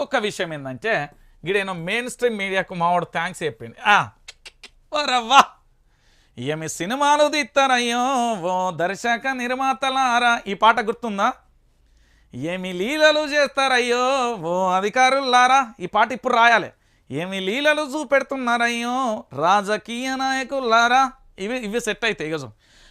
ఒక విషయం ఏంటంటే గిడేనో మెయిన్ స్ట్రీమ్ మీడియాకు మావాడు థ్యాంక్స్ చెప్పింది వరవ్వా ఏమి సినిమాలు తీస్తారయ్యో ఓ దర్శక నిర్మాతలారా ఈ పాట గుర్తుందా? ఏమి లీలలు చేస్తారయ్యో ఓ అధికారులారా ఈ పాట ఇప్పుడు రాయాలి. ఏమి లీలలు చూపెడుతున్నారయ్యో రాజకీయ నాయకులారా ఇవి ఇవి సెట్ అవుతాయి ఇక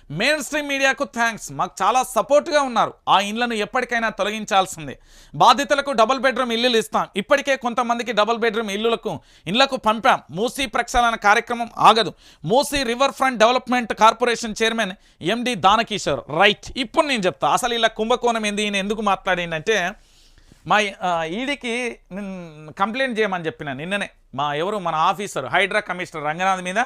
మెయిన్ స్ట్రీమ్ మీడియాకు థ్యాంక్స్ మాకు చాలా సపోర్ట్గా ఉన్నారు. ఆ ఇండ్లను ఎప్పటికైనా తొలగించాల్సిందే. బాధితులకు డబుల్ బెడ్రూమ్ ఇల్లులు ఇస్తాం. ఇప్పటికే కొంతమందికి డబుల్ బెడ్రూమ్ ఇల్లులకు ఇళ్ళకు పంపాం. మూసీ ప్రక్షాళన కార్యక్రమం ఆగదు. Musi river front development corporation chairman MD Danakishore right ఇప్పుడు నేను చెప్తా. అసలు ఇలా కుంభకోణం ఏంది? ఈయన ఎందుకు మాట్లాడిందంటే మా ఈడికి ఈడీకి కంప్లైంట్ చేయమని చెప్పిన నిన్ననే. మా ఎవరు? మన ఆఫీసర్ హైడ్రా కమిషనర్ రంగనాథ్ మీద.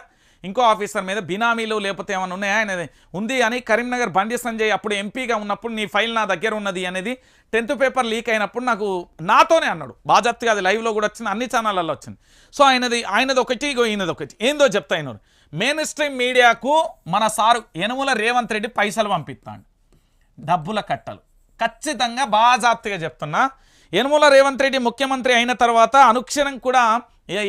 ఇంకో ఆఫీసర్ మీద బినామీలు లేకపోతే ఏమైనా ఉన్నాయా అనేది? ఉంది అని కరీంనగర్ బండి సంజయ్ అప్పుడు ఎంపీగా ఉన్నప్పుడు నీ ఫైల్ నా దగ్గర ఉన్నది అనేది టెన్త్ పేపర్ లీక్ అయినప్పుడు నాకు నాతోనే అన్నాడు. బాజప్తిగా అది లైవ్లో కూడా వచ్చింది అన్ని ఛానళ్ళల్లో వచ్చింది. సో ఆయనది ఆయనది ఒకటి ఇగో ఈయనది ఒకటి. ఏందో చెప్తా ఆయన మెయిన్ స్ట్రీమ్ మీడియాకు మన సారు యనుమల రేవంత్ రెడ్డి పైసలు పంపిస్తాడు. డబ్బుల కట్టలు. ఖచ్చితంగా బాజాప్తిగా చెప్తున్నా. యనుమల రేవంత్ రెడ్డి ముఖ్యమంత్రి అయిన తర్వాత అనుక్షణం కూడా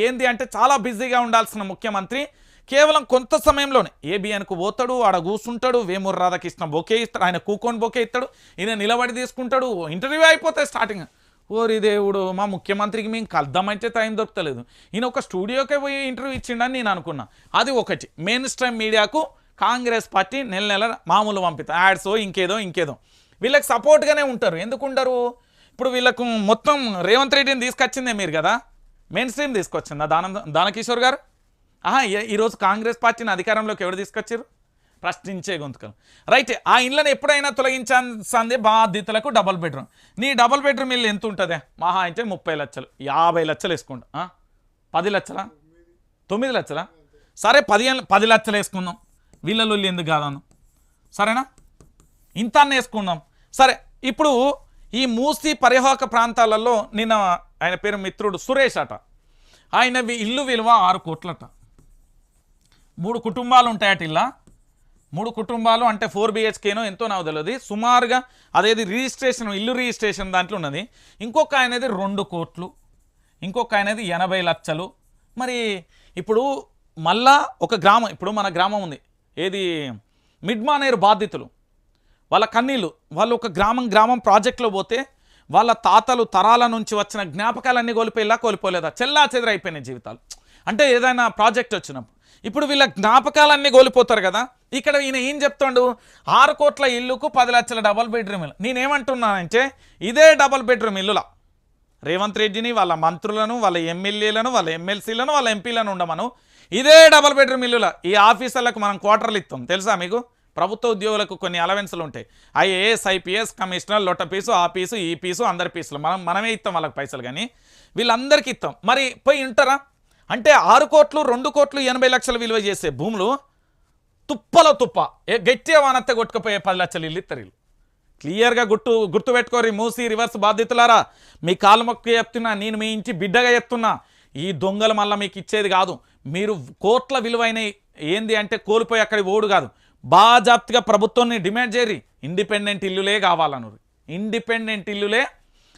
ఏంది అంటే చాలా బిజీగా ఉండాల్సిన ముఖ్యమంత్రి. కేవలం కొంత సమయంలోనే ఏబిఎన్కు పోతాడు ఆడ కూర్చుంటాడు వేమూరు రాధాకృష్ణ బొకే ఇస్తాడు ఆయన కూకొని బొకే ఇస్తాడు ఈయన నిలబడి తీసుకుంటాడు ఇంటర్వ్యూ అయిపోతాయి స్టార్టింగ్ ఓరి దేవుడు మా ముఖ్యమంత్రికి మేము కలుద్దామంటే టైం దొరకలేదు. ఈయన ఒక స్టూడియోకే పోయి ఇంటర్వ్యూ ఇచ్చిండని నేను అనుకున్నా. అది ఒకటి. మెయిన్ స్ట్రీమ్ మీడియాకు కాంగ్రెస్ పార్టీ నెల నెల మామూలు పంపిస్తా. యాడ్స్ ఇంకేదో ఇంకేదో. వీళ్ళకి సపోర్ట్గానే ఉంటారు. ఎందుకు ఉండరు? ఇప్పుడు వీళ్ళకు మొత్తం రేవంత్ రెడ్డిని తీసుకొచ్చిందే మీరు కదా? మెయిన్ స్ట్రీమ్ తీసుకొచ్చిందా? దాన దానకిషోర్ గారు? ఈరోజు కాంగ్రెస్ పార్టీని అధికారంలోకి ఎవరు తీసుకొచ్చారు ప్రశ్నించే గొంతుకలు. రైట్ ఆ ఇళ్ళని ఎప్పుడైనా తొలగించాల్సిందే బాధితులకు డబుల్ బెడ్రూమ్. నీ డబుల్ బెడ్రూమ్ ఇల్లు ఎంత ఉంటుందే? మహా అంటే ముప్పై లక్షలు. యాభై లక్షలు వేసుకుంటా పది లక్షలా? తొమ్మిది లక్షలా? సరే పదిహేను పది లక్షలు వేసుకుందాం. వీళ్ళలో ఎందుకు కాదాను సరేనా? ఇంత అన్న వేసుకుందాం. సరే ఇప్పుడు ఈ మూసి పరివాహక ప్రాంతాలలో నిన్న ఆయన పేరు మిత్రుడు సురేష్ అట. ఆయన ఇల్లు విలువ ఆరు కోట్లట. మూడు కుటుంబాలు ఉంటాయట ఇలా. మూడు కుటుంబాలు అంటే ఫోర్ బిహెచ్కేనో ఎంతో నాకు తెలియదు సుమారుగా అదేది రిజిస్ట్రేషన్ ఇల్లు రిజిస్ట్రేషన్ దాంట్లో ఉన్నది. ఇంకొక ఆయనది రెండు కోట్లు. ఇంకొక ఆయనది ఎనభై లక్షలు. మరి ఇప్పుడు మళ్ళా ఒక గ్రామం ఇప్పుడు మన గ్రామం ఉంది. ఏది? మిడ్మానేరు బాధితులు. వాళ్ళ కన్నీళ్ళు వాళ్ళు ఒక గ్రామం గ్రామం ప్రాజెక్టులో పోతే వాళ్ళ తాతలు తరాల నుంచి వచ్చిన జ్ఞాపకాలన్నీ కోల్పోయేలా కోల్పోలేదా? చెల్లా చెదరైపోయినాయి జీవితాలు. అంటే ఏదైనా ప్రాజెక్ట్ వచ్చినప్పుడు. ఇప్పుడు వీళ్ళ జ్ఞాపకాలన్నీ కోల్పోతారు కదా. ఇక్కడ ఈయన ఏం చెప్తాడు? ఆరు కోట్ల ఇల్లుకు పది లక్షల డబల్ బెడ్రూమ్ ఇల్లు. నేనేమంటున్నానంటే ఇదే డబల్ బెడ్రూమ్ ఇల్లులా. రేవంత్ రెడ్డిని వాళ్ళ మంత్రులను వాళ్ళ ఎమ్మెల్యేలను వాళ్ళ ఎమ్మెల్సీలను వాళ్ళ ఎంపీలను ఉండమను. ఇదే డబల్ బెడ్రూమ్ ఇల్లుల. ఈ ఆఫీసర్లకు మనం క్వార్టర్లు ఇస్తాం. తెలుసా మీకు? ప్రభుత్వ ఉద్యోగులకు కొన్ని అలవెన్సులు ఉంటాయి. ఐఏఎస్ ఐపీఎస్ కమిషనర్ లొట్ట పీసు ఆ పీసు ఈ పీసు అందరి పీసులు. మనం మనమే ఇస్తాం వాళ్ళకి పైసలు కానీ. వీళ్ళందరికీ ఇస్తాం. మరి పోయి ఉంటారా? అంటే ఆరు కోట్లు రెండు కోట్లు ఎనభై లక్షలు విలువ చేసే భూములు తుప్పలో తుప్ప. ఏ గట్టి వానత్త కొట్టుకుపోయే పది లక్షలు ఇల్లు ఇస్తారు క్లియర్గా గుర్తు గుర్తుపెట్టుకోరి మూసి రివర్స్ బాధితులారా. మీ కాలు మొక్కి చెప్తున్నా నేను మీ ఇంటి బిడ్డగా చెప్తున్నా ఈ దొంగలు మళ్ళీ మీకు ఇచ్చేది కాదు. మీరు కోట్ల విలువైన ఏంది అంటే కోల్పోయి అక్కడి ఓడు కాదు. బాజాప్తిగా ప్రభుత్వాన్ని డిమాండ్ చేయరి ఇండిపెండెంట్ ఇల్లులే కావాలన్నారు ఇండిపెండెంట్ ఇల్లులే.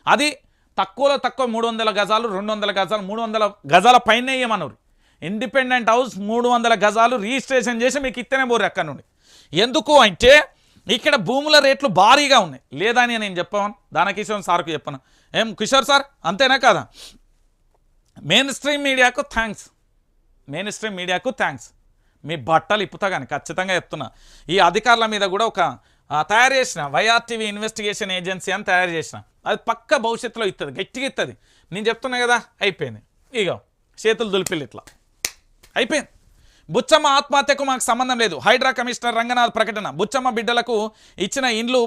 అది తక్కువలో తక్కువ మూడు వందల గజాలు రెండు వందల గజాలు మూడు వందల గజాల పైన ఇవ్వమన్నారు ఇండిపెండెంట్ హౌస్ మూడు వందల గజాలు రిజిస్ట్రేషన్ చేసి మీకు ఇస్తేనే పోరు అక్కడ నుండి. ఎందుకు అంటే ఇక్కడ భూముల రేట్లు భారీగా ఉన్నాయి. లేదని నేను చెప్పాను. దానకిషోర్ సార్కు చెప్పాను. ఏం కిషోర్ సార్? అంతేనా కాదా? మెయిన్ స్ట్రీమ్ మీడియాకు థ్యాంక్స్ మెయిన్ స్ట్రీమ్ మీడియాకు థ్యాంక్స్ మీ బట్టలు ఇప్పుతా కానీ ఖచ్చితంగా చెప్తున్నా. ఈ అధికారుల మీద కూడా ఒక తయారు చేసిన వైఆర్టీవీ ఇన్వెస్టిగేషన్ ఏజెన్సీ అని తయారు చేసిన. అది పక్క భవిష్యత్తులో ఇస్తుంది గట్టిగా ఇస్తుంది నేను చెప్తున్నా కదా అయిపోయింది. ఇక చేతులు దులిపిల్లు ఇట్లా. అయిపోయింది. బుచ్చమ్మ ఆత్మహత్యకు మాకు సంబంధం లేదు. హైడ్రా కమిషనర్ రంగనాథ్ ప్రకటన. బుచ్చమ్మ బిడ్డలకు ఇచ్చిన ఇండ్లు